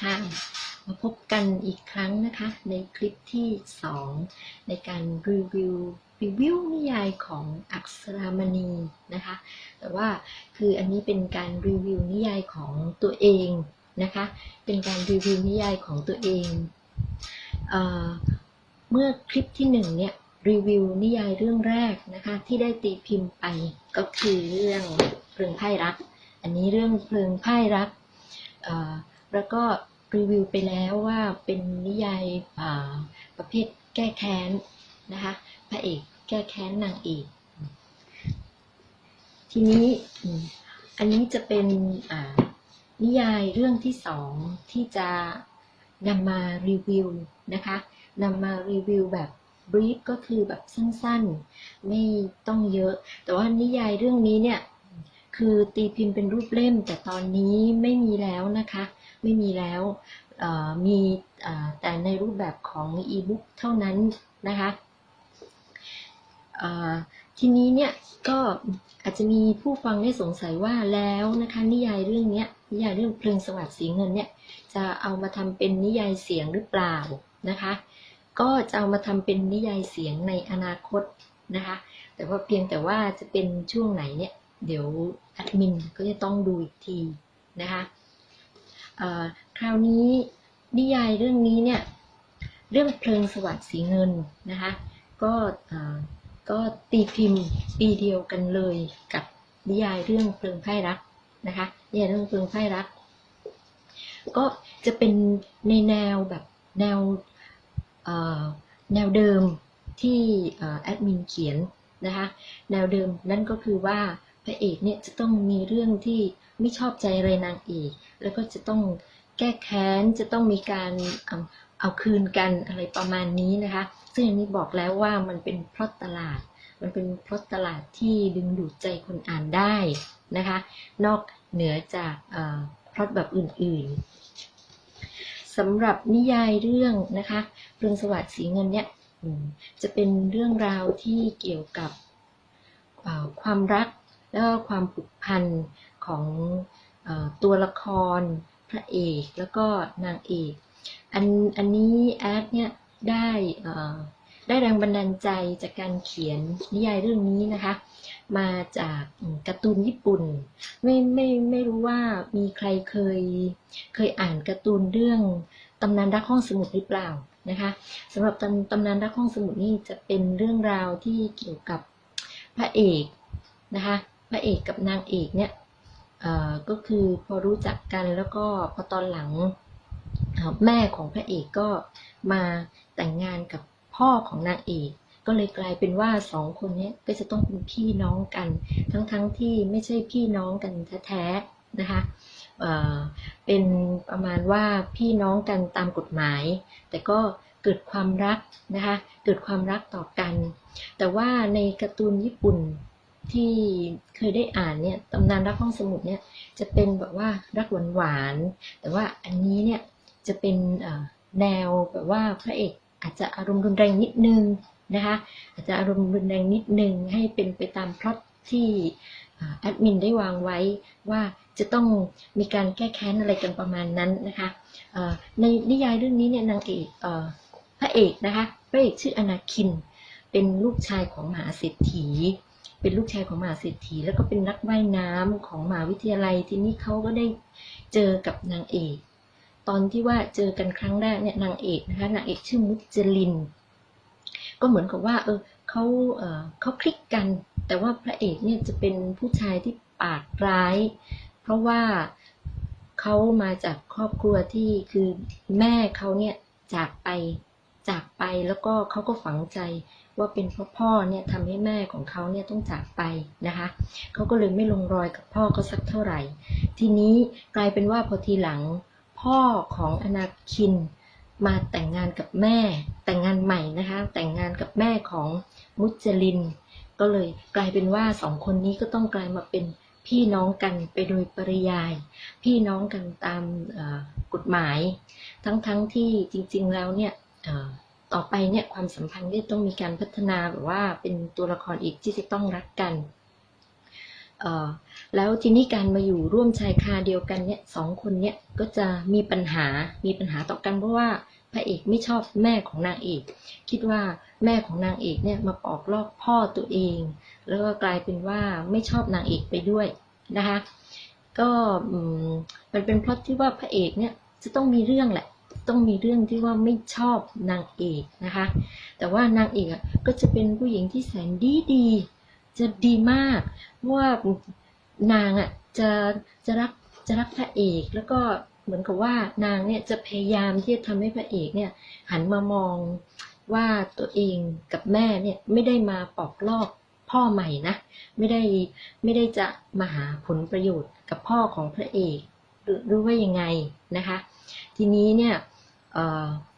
ค่ะ มาพบกันอีกครั้งนะคะ ในคลิปที่ 2 ในการรีวิวรีวิวนิยายของอักษรามณีนะคะ แต่ว่าคืออันนี้เป็นการรีวิวนิยายของตัวเองนะคะ เป็นการรีวิวนิยายของตัวเองเออเมื่อคลิปที่หนึ่งเนี่ยรีวิวนิยายเรื่องแรกนะคะ ที่ได้ตีพิมพ์ไปก็คือเรื่องเพลิงไพ่รัก อันนี้เรื่องเพลิงไพ่รักอ แล้วก็รีวิวไปแล้วว่าเป็นนิยายาประเภทแก้แค้นนะคะพระเอกแก้แค้นนางเอกทีนี้อันนี้จะเป็นนิยายเรื่องที่สองที่จะนำมารีวิวนะคะนำมารีวิวแบบบรีฟก็คือแบบสั้นๆ ไม่ต้องเยอะ แต่ว่านิยายเรื่องนี้เนี่ย คือตีพิมพ์เป็นรูปเล่ม แต่ตอนนี้ไม่มีแล้วนะคะ ไม่มีแล้วมีแต่ในรูปแบบของอีบุ๊กเท่านั้นนะคะทีนี้เนี่ยก็อาจจะมีผู้ฟังได้สงสัยว่าแล้วนะคะนิยายเรื่องเนี้ยนิยายเรื่องเพลิงสวัสดิ์สีเงินเนี่ยจะเอามาทำเป็นนิยายเสียงหรือเปล่านะคะ ก็จะเอามาทำเป็นนิยายเสียงในอนาคตนะคะ แต่ว่าเพียงแต่ว่าจะเป็นช่วงไหนเนี่ยเดี๋ยวแอดมินก็จะต้องดูอีกทีนะคะ คราวนี้นิยายเรื่องนี้เนี่ยเรื่องเพลิงสวัสดิ์สีเงินนะคะก็ก็ตีพิมพ์ปีเดียวกันเลยกับนิยายเรื่องเพลิงไพ่รักนะคะนิยายเรื่องเพลิงไพ่รัก ก็จะเป็นในแนวแบบแนวแนวเดิมที่แอดมินเขียนนะคะแนวเดิมนั่นก็คือว่าพระเอกเนี่ยจะต้องมีเรื่องที่ ไม่ชอบใจอะไรนางเอกแล้วก็จะต้องแก้แค้น จะต้องมีการเอาเอาคืนกันอะไรประมาณนี้นะคะ ซึ่งอันนี้บอกแล้วว่ามันเป็นพล็อตตลาด มันเป็นพล็อตตลาดที่ดึงดูดใจคนอ่านได้นะคะ นอกเหนือจากพล็อตแบบอื่นๆสำหรับนิยายเรื่องนะคะเพลิงสวัสดิ์สีเงินเนี่ยจะเป็นเรื่องราวที่เกี่ยวกับความรักแล้วก็ความผูกพัน ของอตัวละคร พระเอกแล้วก็นางเอกอันอันนี้แอดเนี่ยได้ได้แรงบันดาลใจจากการเขียนนิยายเรื่องนี้นะคะ มาจากการ์ตูนญี่ปุ่น ไม่ไม่ไม่รู้ว่ามีใครเคยเคยอ่านการ์ตูนเรื่องตำนานรักห้องสมุดหรือเปล่านะคะสำหรับตำตำนานรักห้องสมุดนี่จะเป็นเรื่องราวที่เกี่ยวกับพระเอกนะคะพระเอกกับนางเอกเนี่ย ก็คือพอรู้จักกันแล้วก็พอตอนหลังแม่ของพระเอกก็มาแต่งงานกับพ่อของนางเอก ก็เลยกลายเป็นว่าสองคนนี้ก็จะต้องเป็นพี่น้องกัน ทั้งๆทที่ไม่ใช่พี่น้องกันแท้ๆนะคะเอ่อเป็นประมาณว่าพี่น้องกันตามกฎหมาย แต่ก็เกิดความรักนะคะ เกิดความรักต่อกัน แต่ว่าในการ์ตูนญี่ปุ่น ที่เคยได้อ่านเนี่ยตำนานรักห้องสมุดเนี่ยจะเป็นแบบว่ารักหวานๆแต่ว่าอันนี้เนี่ยจะเป็นแนวแบบว่าพระเอกอาจจะอารมณ์รุนแรงนิดนึงนะคะอาจจะอารมณ์รุนแรงนิดนึงให้เป็นไปตามพล็อตที่แอดมินได้วางไว้ว่าจะต้องมีการแก้แค้นอะไรกันประมาณนั้นนะคะในนิยายเรื่องนี้เนี่ยนางเอกพระเอกนะคะพระเอกชื่ออนาคิน เป็นลูกชายของมหาเศรษฐี เป็นลูกชายของมหาเศรษฐี แล้วก็เป็นนักว่ายน้ำของมหาวิทยาลัย ทีนี้เขาก็ได้เจอกับนางเอก ตอนที่ว่าเจอกันครั้งแรกเนี่ยนางเอกนะคะนางเอกชื่อมุจลิน ก็เหมือนกับว่า เออเขาเออเขาคลิกกัน แต่ว่าพระเอกเนี่ยจะเป็นผู้ชายที่ปากร้าย เพราะว่าเขามาจากครอบครัวที่คือแม่เขาเนี่ยจากไปจากไปแล้วก็เขาก็ฝังใจ ว่าเป็นเพราะพ่อเนี่ยทำให้แม่ของเขาเนี่ยต้องจากไปนะคะ เขาก็เลยไม่ลงรอยกับพ่อเขาสักเท่าไหร่ ทีนี้กลายเป็นว่าพอทีหลังพ่อของอนาคินมาแต่งงานกับแม่แต่งงานใหม่นะคะ แต่งงานกับแม่ของมุจลิน ก็เลยกลายเป็นว่าสองคนนี้ก็ต้องกลายมาเป็นพี่น้องกันไปโดยปริยาย พี่น้องกันตามกฎหมาย ทั้งๆทที่จริงๆแล้วเนี่ย ต่อไปเนี่ยความสัมพันธ์ก็ต้องมีการพัฒนาแบบว่าเป็นตัวละครอีกที่จะต้องรักกันเออแล้วทีนี้การมาอยู่ร่วมชายคาเดียวกันเนี่ยสองคนเนี่ยก็จะมีปัญหามีปัญหาต่อกันเพราะว่าพระเอกไม่ชอบแม่ของนางเอก คิดว่าแม่ของนางเอกเนี่ยมาปอกลอกพ่อตัวเอง แล้วก็กลายเป็นว่าไม่ชอบนางเอกไปด้วยนะคะก็มันเป็นเพราะที่ว่าพระเอกเนี่ยจะต้องมีเรื่องแหละ ต้องมีเรื่องที่ว่าไม่ชอบนางเอกนะคะ แต่ว่านางเอกก็จะเป็นผู้หญิงที่แสนดีดีจะดีมากว่านางอะจะจะรักจะรักพระเอกแล้วก็เหมือนกับว่านางเนี่ยจะพยายามที่จะทำให้พระเอกเนี่ยหันมามองว่าตัวเองกับแม่เนี่ยไม่ได้มาปอกลอกพ่อใหม่นะไม่ได้ไม่ได้จะมาหาผลประโยชน์กับพ่อของพระเอกหรือว่ายังไงนะคะ ทีนี้เนี่ย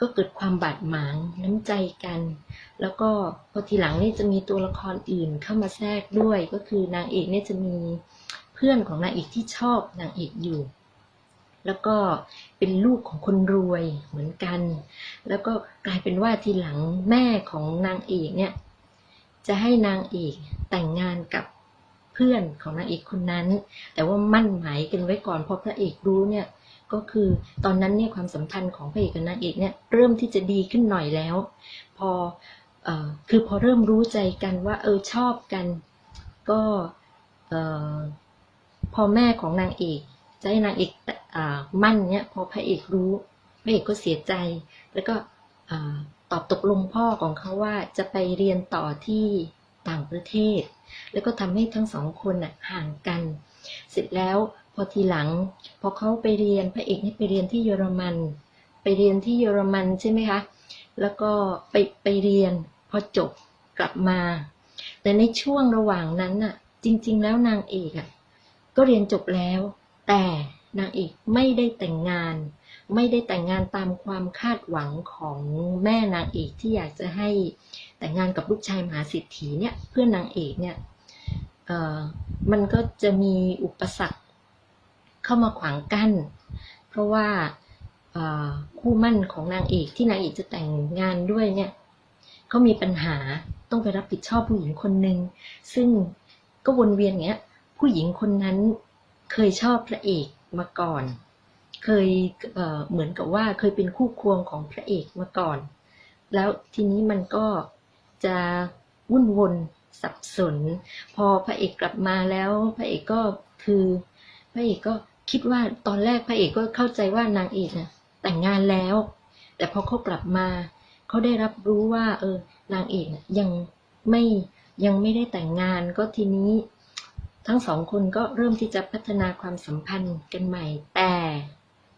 ก็เกิดความบาดหมางน้ำใจกัน แล้วก็พอทีหลังนี่จะมีตัวละครอื่นเข้ามาแทรกด้วย ก็คือนางเอกเนี่ยจะมีเพื่อนของนางเอกที่ชอบนางเอกอยู่ แล้วก็เป็นลูกของคนรวยเหมือนกัน แล้วก็กลายเป็นว่าทีหลังแม่ของนางเอกเนี่ยจะให้นางเอกแต่งงานกับเพื่อนของนางเอกคนนั้น แต่ว่ามั่นหมายกันไว้ก่อนเพราะพระเอกรู้เนี่ย ก็คือตอนนั้นเนี่ยความสัมพันธ์ของพระเอกกับนางเอกเนี่ยเริ่มที่จะดีขึ้นหน่อยแล้ว พออคือพอเริ่มรู้ใจกันว่าเออชอบกัน ก็พอแม่ของนางเอกจะให้นางเอกอมั่นเนี่ยพอพระเอกรู้พระเอกก็เสียใจ แล้วก็ตอบตกลงพ่อของเขาว่าจะไปเรียนต่อที่ต่างประเทศ แล้วก็ทำให้ทั้งสองคนน่ะห่างกัน เสร็จแล้ว พอทีหลัง พอเขาไปเรียนพระเอกนี่ไปเรียนที่เยอรมัน ไปเรียนที่เยอรมันใช่ไหมคะ แล้วก็ไปไปเรียน พอจบกลับมา แต่ในช่วงระหว่างนั้นน่ะ จริง ๆ แล้วนางเอกอะก็เรียนจบแล้ว แต่นางเอกไม่ได้แต่งงาน ไม่ได้แต่งงานตามความคาดหวังของแม่นางเอกที่อยากจะให้แต่งงานกับลูกชายมหาเศรษฐีเนี่ยเพื่อนนางเอกเนี่ยเออมันก็จะมีอุปสรรค เข้ามาขวางกั้น เพราะว่าคู่มั่นของนางเอกที่นางเอกจะแต่งงานด้วยเนี่ยเขามีปัญหาต้องไปรับผิดชอบผู้หญิงคนหนึ่งซึ่งก็วนเวียนอย่างเงี้ย ผู้หญิงคนนั้นเคยชอบพระเอกมาก่อน เคยเเหมือนกับว่าเคยเป็นคู่ควงของพระเอกมาก่อน แล้วทีนี้มันก็จะวุ่นวนสับสน พอพระเอกกลับมาแล้ว พระเอกก็คือพระเอกก็ คิดว่าตอนแรกพระเอกก็เข้าใจว่านางเอกน่ะแต่งงานแล้ว แต่พอเขากลับมา เขาได้รับรู้ว่า เออนางเอกนะยังไม่ยังไม่ได้แต่งงานก็ทีนี้ ทั้งสองคนก็เริ่มที่จะพัฒนาความสัมพันธ์กันใหม่ แต่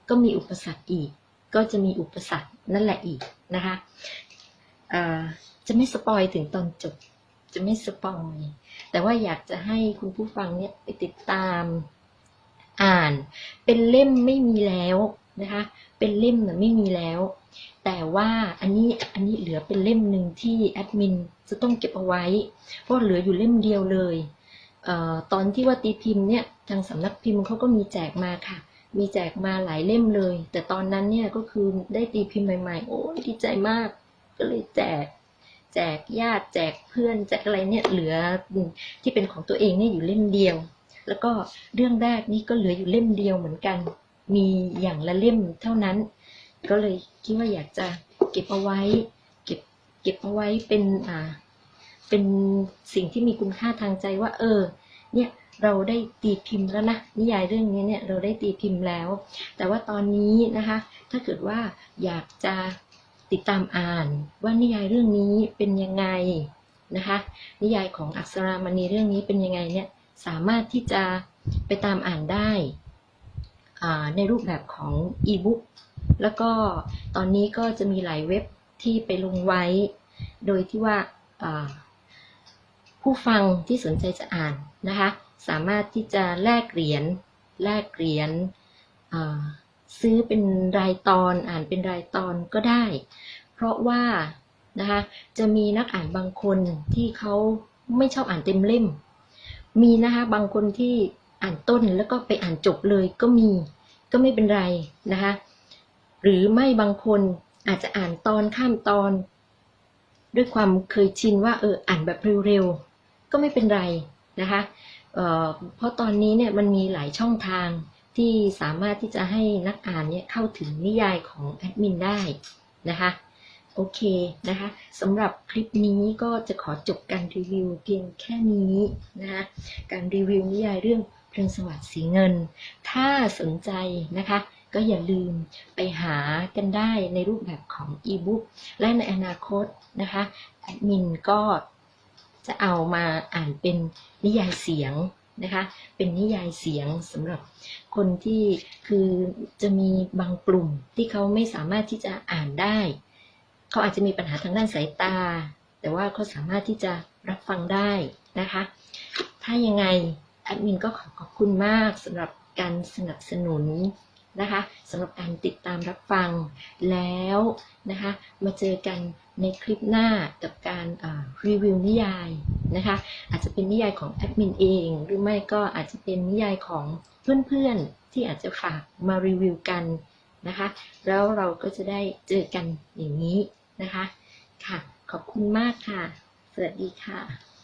ก็มีอุปสรรคอีก ก็จะมีอุปสรรคนั่นแหละอีกนะคะจะไม่สปอยถึงตอนจบ จะไม่สปอยแต่ว่าอยากจะให้คุณผู้ฟังเนี่ยไปติดตาม อ่าน เป็นเล่มไม่มีแล้วนะคะ เป็นเล่มไม่มีแล้ว แต่ว่าอันนี้อันนี้เหลือเป็นเล่มหนึ่งที่แอดมินจะต้องเก็บเอาไว้ เพราะเหลืออยู่เล่มเดียวเลยเออตอนที่ว่าตีพิมพ์เนี่ยทางสำนักพิมพ์เขาก็มีแจกมาค่ะ มีแจกมาหลายเล่มเลย แต่ตอนนั้นเนี่ยก็คือได้ตีพิมพ์ใหม่ๆ โอ้ยดีใจมาก ก็เลยแจกแจกญาติแจกเพื่อนแจกอะไรเนี่ยเหลือที่เป็นของตัวเองเนี่ยอยู่เล่มเดียว แล้วก็เรื่องแรกนี่ก็เหลืออยู่เล่มเดียวเหมือนกัน มีอย่างละเล่มเท่านั้น ก็เลยคิดว่าอยากจะเก็บเอาไว้ เก็บเก็บเอาไว้เป็นอ่าเป็นสิ่งที่มีคุณค่าทางใจว่า เออ เนี่ยเราได้ตีพิมพ์แล้วนะนิยายเรื่องนี้เนี่ยเราได้ตีพิมพ์แล้ว แต่ว่าตอนนี้นะคะ ถ้าเกิดว่าอยากจะติดตามอ่านว่านิยายเรื่องนี้เป็นยังไงนะคะ นิยายของอักษรามณีเรื่องนี้เป็นยังไงเนี่ย สามารถที่จะไปตามอ่านได้ในรูปแบบของอีบุ๊กแล้วก็ตอนนี้ก็จะมีหลายเว็บที่ไปลงไว้ โดยที่ว่าผู้ฟังที่สนใจจะอ่านนะคะ สามารถที่จะแลกเหรียญแลกเหรียญซื้อเป็นรายตอนอ่านเป็นรายตอนก็ได้ เพราะว่านะคะจะมีนักอ่านบางคนที่เขาไม่ชอบอ่านเต็มเล่ม มีนะคะบางคนที่อ่านต้นแล้วก็ไปอ่านจบเลยก็มีก็ไม่เป็นไรนะคะหรือไม่บางคนอาจจะอ่านตอนข้ามตอน ด้วยความเคยชินว่าเอออ่านแบบเร็วๆก็ไม่เป็นไรนะคะเเพราะตอนนี้เนี่ยมันมีหลายช่องทางที่สามารถที่จะให้นักอ่านเนี่ยเข้าถึงนิยายของแอดมินได้นะคะ โอเคนะคะสำหรับคลิปนี้ก็จะขอจบการรีวิวเพียงแค่นี้นะคะการรีวิวนิยายเรื่องเพลิงสวัสดิ์สีเงิน ถ้าสนใจนะคะก็อย่าลืมไปหากันได้ในรูปแบบของอีบุ๊กและในอนาคตนะคะแอดมินก็จะเอามาอ่านเป็นนิยายเสียงนะคะเป็นนิยายเสียงสำหรับคนที่คือจะมีบางกลุ่มที่เขาไม่สามารถที่จะอ่านได้ เขาอาจจะมีปัญหาทางด้านสายตา แต่ว่าเขาสามารถที่จะรับฟังได้นะคะ ถ้ายังไงแอดมินก็ขอขอบคุณมากสำหรับการสนับสนุนนะคะสำหรับการติดตามรับฟังแล้วนะคะมาเจอกันในคลิปหน้ากับการรีวิวนิยายนะคะอาจจะเป็นนิยายของแอดมินเอง หรือไม่ก็อาจจะเป็นนิยายของเพื่อนๆ ที่อาจจะฝากมารีวิวกันนะคะแล้วเราก็จะได้เจอกันอย่างนี้ นะคะ ค่ะ ขอบคุณมากค่ะ สวัสดีค่ะ